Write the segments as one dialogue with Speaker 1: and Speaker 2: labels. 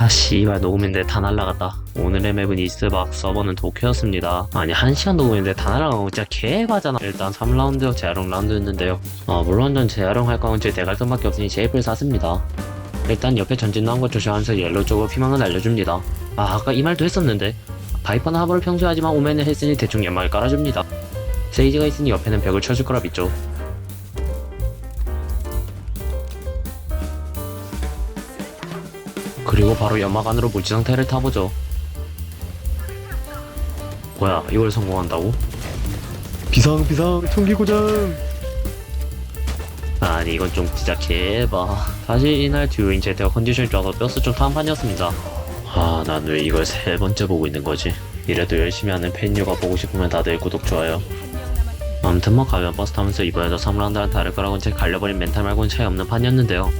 Speaker 1: 아 씨발 녹음인데 다 날라갔다. 오늘의 맵은 이스박 서버는 도쿄였습니다. 아니 1시간 녹음인데 다 날라간 거 진짜 개과잖아 일단 3라운드 재활용 라운드였는데요. 아 물론 전 재활용 할 거는 제 대갈등밖에 없으니 제이프를 샀습니다. 일단 옆에 전진 나온 거 조심하면서 옐로우 쪽으로 피망을 알려줍니다. 아 아까 이 말도 했었는데. 바이퍼는 하버를 평소에 하지만 오맨을 했으니 대충 연막을 깔아줍니다. 세이지가 있으니 옆에는 벽을 쳐줄 거라 믿죠 그리고 바로 연막 안으로 물지 상태를 타보죠. 뭐야, 이걸 성공한다고?
Speaker 2: 비상 비상 총기 고장
Speaker 1: 아니, 이건 좀 진짜 개봐. 사실 이날 듀오인 제태가 컨디션이 좋아서 뼈스 좀 타는 판이었습니다. 아, 난 왜 이걸 세 번째 보고 있는 거지? 이래도 열심히 하는 팬유가 보고 싶으면 다들 구독, 좋아요. 아무튼 뭐 가면 버스 타면서 이번에도 3라운드랑 다를 거라고는 제 갈려버린 멘탈 말고는 차이 없는 판이었는데요.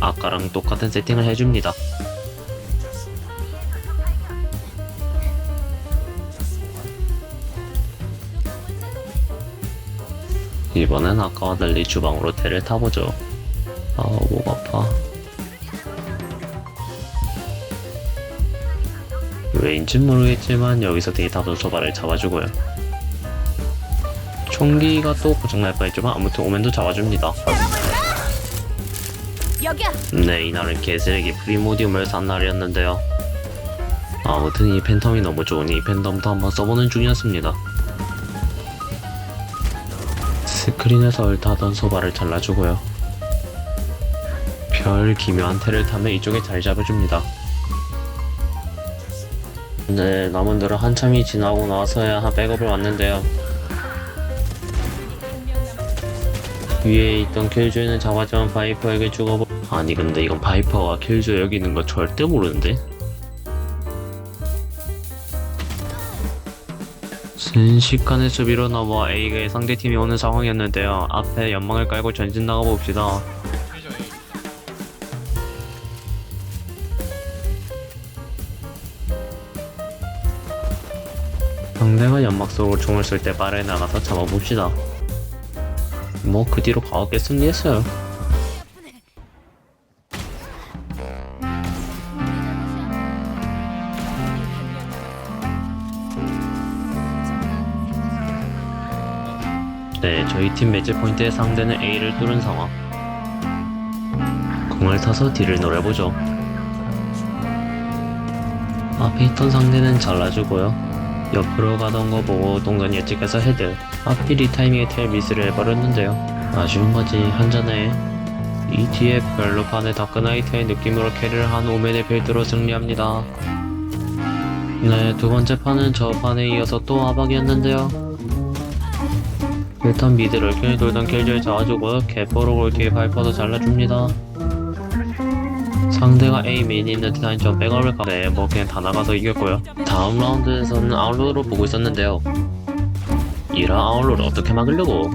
Speaker 1: 아까랑 똑같은 세팅을 해줍니다. 이번엔 아까와 달리 주방으로 대를 타보죠. 아, 목 아파. 왜인진 모르겠지만 여기서 데이터 도서발을 잡아주고요. 총기가 또 고장날 뻔했지만 아무튼 오면도 잡아줍니다.
Speaker 3: 여기야.
Speaker 1: 네, 이날은 개쓰레기 프리모디움을 산 날이었는데요. 아무튼 이 팬텀이 너무 좋으니 이 팬텀도 한번 써보는 중이었습니다. 스크린에서 얼타던 소바를 잘라주고요. 별 기묘한 테를 타면 이쪽에 자리 잡아줍니다. 네, 남은들은 한참이 지나고 나서야 한 백업을 왔는데요. 위에 있던 킬조이는 잡았지만 바이퍼에게 죽어버... 아니 근데 이건 바이퍼와 킬조이 여기 있는 거 절대 모르는데? 순식간에 수비로 넘어 A가 상대팀이 오는 상황이었는데요. 앞에 연막을 깔고 전진 나가봅시다. 상대가 연막 속으로 총을 쏠 때 빠르게 나가서 잡아봅시다. 뭐 그 뒤로 가겠습니 했어요. 네, 저희 팀 매치 포인트의 상대는 A를 뚫은 상황. 공을 타서 D를 노려보죠. 앞에 있던 상대는 잘라주고요. 옆으로 가던 거 보고 동전 예측해서 헤드. 하필 이 타이밍에 텔 미스를 해버렸는데요. 아쉬운 거지, 한잔해. 이 뒤에 별로판의 다크나이트의 느낌으로 캐리를 한 오맨의 빌드로 승리합니다. 네, 두 번째 판은 저 판에 이어서 또 아박이었는데요. 일단 미드를 길 돌던 킬조에 잡아주고요. 개뽀로 올 뒤에 바이퍼도 잘라줍니다. 상대가 A 메인이 있는 디자인 좀 백업을 가. 네, 뭐 그냥 다 나가서 이겼고요. 다음 라운드에서는 아울로로 보고 있었는데요. 이런 아울로를 어떻게 막으려고?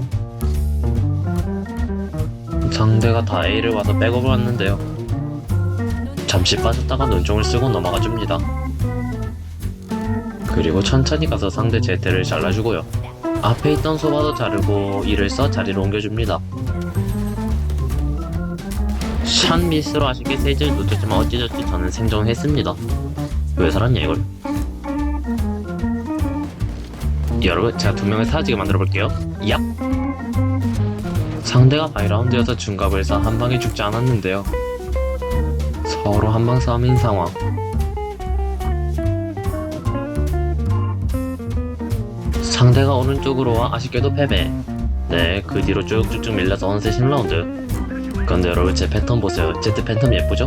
Speaker 1: 상대가 다 A를 와서 백업을 왔는데요. 잠시 빠졌다가 눈총을 쓰고 넘어가 줍니다. 그리고 천천히 가서 상대 제태를 잘라주고요. 앞에 있던 소바도 자르고 이를 써 자리로 옮겨줍니다. 샷 미스로 아쉽게 세이지를 놓쳤지만 어찌저찌 저는 생존을 했습니다. 왜 살았냐 이걸? 여러분 제가 두 명을 사라지게 만들어 볼게요. 얍! 상대가 바이라운드여서 중갑을 사한 방에 죽지 않았는데요. 서로 한방 싸움인 상황. 상대가 오른쪽으로 와 아쉽게도 패배. 네, 그 뒤로 쭉쭉쭉 밀려서 언세 10라운드. 그런데 여러분 제 패턴 보세요. 제트 팬텀 예쁘죠?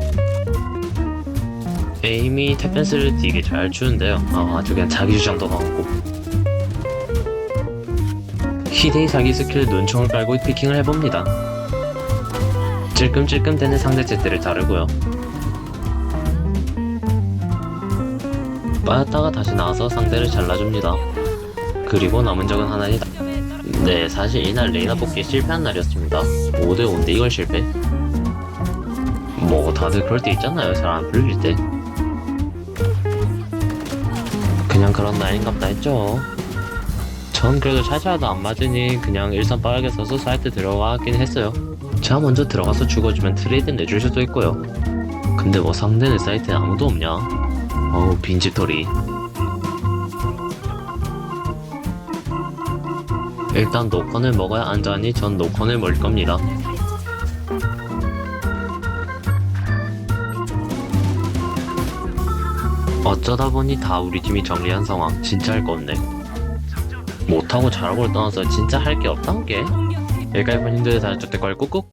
Speaker 1: 에임이 탭댄스를 되게 잘 추는데요. 아, 아주 그냥 자기 주장도 강하고. 히데이 자기 스킬 눈총을 깔고 피킹을 해봅니다. 찔끔찔끔 되는 상대 제트를 자르고요. 빠졌다가 다시 나와서 상대를 잘라줍니다. 그리고 남은 적은 하나이다. 네, 사실 이날 레이나 뽑기 실패한 날이었습니다. 5대5인데 이걸 실패? 뭐 다들 그럴 때 있잖아요. 잘 안 풀릴 때. 그냥 그런 날인갑다 했죠. 전 그래도 차차도 안 맞으니 그냥 일선 빠르게 써서 사이트 들어가긴 했어요. 제가 먼저 들어가서 죽어주면 트레이드 내줄 수도 있고요. 근데 뭐 상대는 사이트에 아무도 없냐? 어우 빈집털이 일단 노컨을 먹어야 안전하니 전 노컨을 먹을 겁니다 어쩌다 보니 다 우리 팀이 정리한 상황 진짜 할 거 없네 못하고 잘하고를 떠나서 진짜 할 게 없단 게? 여기까지 본 힘들 다들 좋댓글 꾹꾹